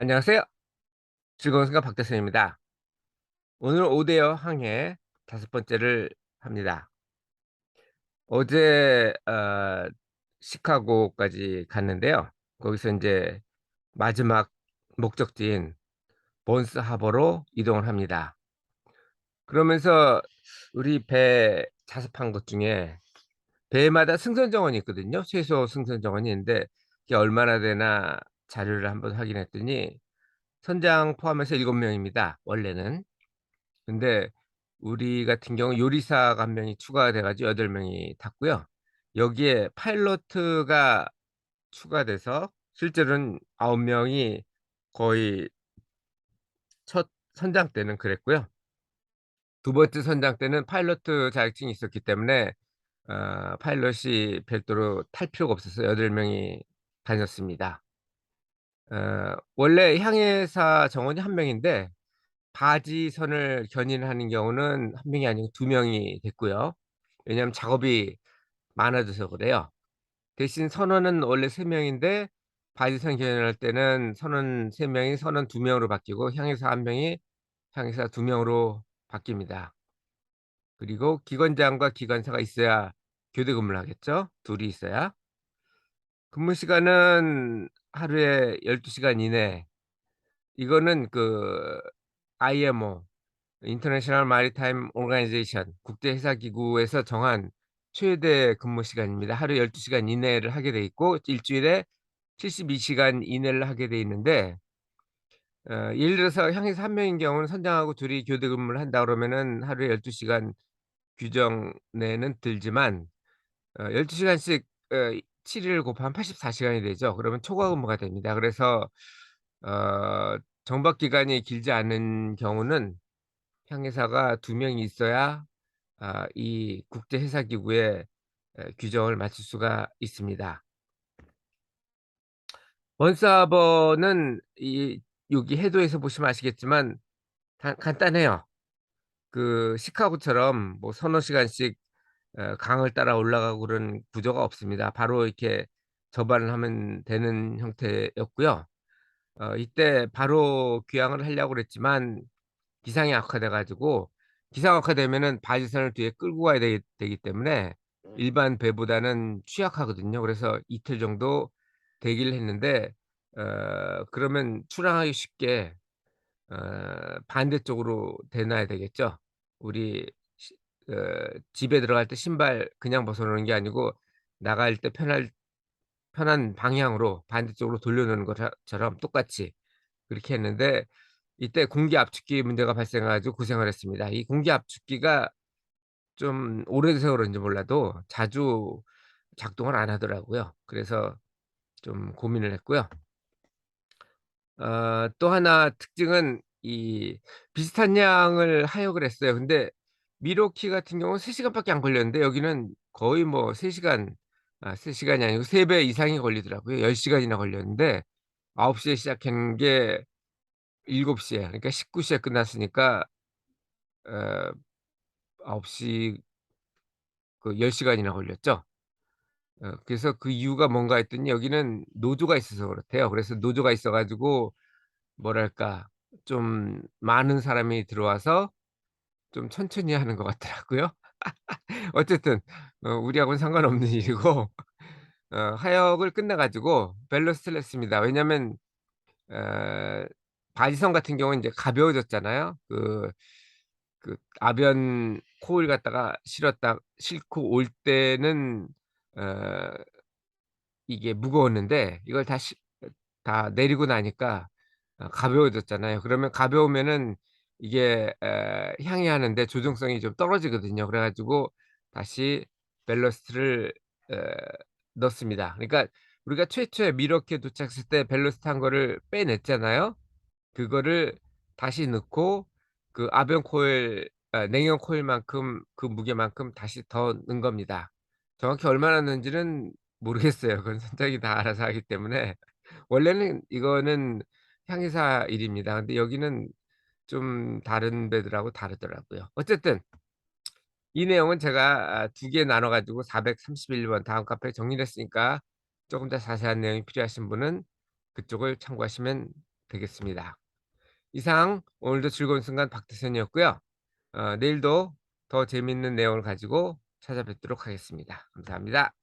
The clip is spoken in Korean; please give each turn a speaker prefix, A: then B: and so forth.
A: 안녕하세요. 즐거운 생각 박대선입니다. 오늘 5 대여 항해 다섯 번째를 합니다. 어제 어 시카고까지 갔는데요. 거기서 인제 마지막 목적지인 본스 하버로 이동을 합니다. 그러면서 우리 배 자습한 것 중에 배마다 승선 정원이 있거든요. 최소 승선 정원이 있는데 그게 얼마나 되나 자료를 한번 확인했더니 선장 포함해서 7 명입니다 원래는. 근데 우리 같은 경우 요리사가 1 명이 추가가 돼 가지고 8 명이 탔고요. 여기에 파일로트가 추가돼서 실제로는 9 명이 거의 첫 선장 때는 그랬고요. 두 번째 선장 때는 파일로트 자격증이 있었기 때문에 어 파일럿이 별도로 탈 필요가 없어서 8 명이 다녔습니다. 어 원래 항해사 정원이 1 명인데 바지 선을 견인하는 경우는 1 명이 아니고 2 명이 됐고요. 왜냐하면 작업이 많아져서 그래요. 대신 선원은 원래 3 명인데 바지선 견인할 때는 선원 3 명이 선원 2 명으로 바뀌고 항해사 1 명이 항해사 2 명으로 바뀝니다. 그리고 기관장과 기관사가 있어야 교대 근무를 하겠죠. 2이 있어야. 근무 시간은 하루에 12 시간 이내. 이거는 그 IMO 인터내셔널 마리타임 오거나이제이션 국제해사기구에서 정한 최대 근무 시간입니다. 하루에 12 시간 이내를 하게 돼 있고 1 주일에 72 시간 이내를 하게 돼 있는데 어 예를 들어서 항해사 1 명인 경우는 선장하고 2이 교대 근무를 한다 그러면은 하루에 12 시간 규정 내에는 들지만 어 12 시간씩 어 7일 곱하면 84 시간이 되죠. 그러면 초과 근무가 됩니다. 그래서 어 정박 기간이 길지 않은 경우는 항해사가 2 명이 있어야 아이 국제해사기구의 에 규정을 맞출 수가 있습니다. 하버는 이 여기 해도에서 보시면 아시겠지만 간 간단해요. 그 시카고처럼 뭐3-4 시간씩 어 강을 따라 올라가고 그런 구조가 없습니다. 바로 이렇게 접안을 하면 되는 형태였고요. 어 이때 바로 귀향을 하려고 그랬지만 기상이 악화돼 가지고 기상 악화되면은 바지선을 뒤에 끌고 가야 되기 되기 때문에 일반 배보다는 취약하거든요. 그래서 이틀 정도 대기를 했는데 어 그러면 출항하기 쉽게 어 반대쪽으로 대 놔야 되겠죠. 우리 시어 집에 들어갈 때 신발 그냥 벗어 놓는 게 아니고 나갈 때 편할 편한 방향으로 반대쪽으로 돌려 놓는 거라 처럼 똑같이 그렇게 했는데 이때 공기 압축기 문제가 발생해 가지고 고생을 했습니다. 이 공기 압축기가 좀 오래돼서 그런지 몰라도 자주 작동을 안 하더라고요. 그래서 좀 고민을 했고요. 어또1 특징은 이 비슷한 양을 하역을 했어요. 근데 미러키 같은 경우는 3 시간밖에 안 걸렸는데 여기는 거의 뭐 3 시간 아 3 시간이 아니고 3배 이상이 걸리더라고요. 10 시간이나 걸렸는데 9 시에 시작한 게 7 시에 그러니까 19 시에 끝났으니까 어 9시 그 10 시간이나 걸렸죠. 어 그래서 그 이유가 뭔가 했더니 여기는 노조가 있어서 그렇대요. 그래서 노조가 있어 가지고 뭐랄까 좀 많은 사람이 들어와서 좀 천천히 하는 것 같더라고요. 어쨌든 어 우리하고는 상관없는 일이고 어 하역을 끝내 가지고 벨러스트를 했습니다. 왜냐하면 어 바지선 같은 경우는 이제 가벼워졌잖아요. 그 그 아변 코일 갖다가 실었다 싣고 올 때는 어 이게 무거웠는데 이걸 다시어다 내리고 나니까 어 가벼워졌잖아요. 그러면 가벼우면은 이게 에 항해하는데 조정성이 좀 떨어지거든요. 그래 가지고 다시 벨러스트를 어 넣습니다. 그러니까 우리가 최초에 미러키에 도착했을 때 벨러스트 한 거를 빼냈잖아요. 그거를 다시 넣고 그 아변 코일 아 냉형 코일만큼 그 무게만큼 다시 더 넣은 겁니다. 정확히 얼마나 넣은지는 모르겠어요. 그건 선장이 다 알아서 하기 때문에. 원래는 이거는 항해사 일입니다. 근데 여기는 좀 다른 배들하고 다르더라고요. 어쨌든 이 내용은 제가 아2개 나눠 가지고 431번 다음 카페에 정리를 했으니까 쪼금 더 자세한 내용이 필요하신 분은 그쪽을 참고하시면 되겠습니다. 이상 오늘도 즐거운 순간 박태선이었고요. 어 내일도 더 재미있는 내용을 가지고 찾아뵙도록 하겠습니다. 감사합니다.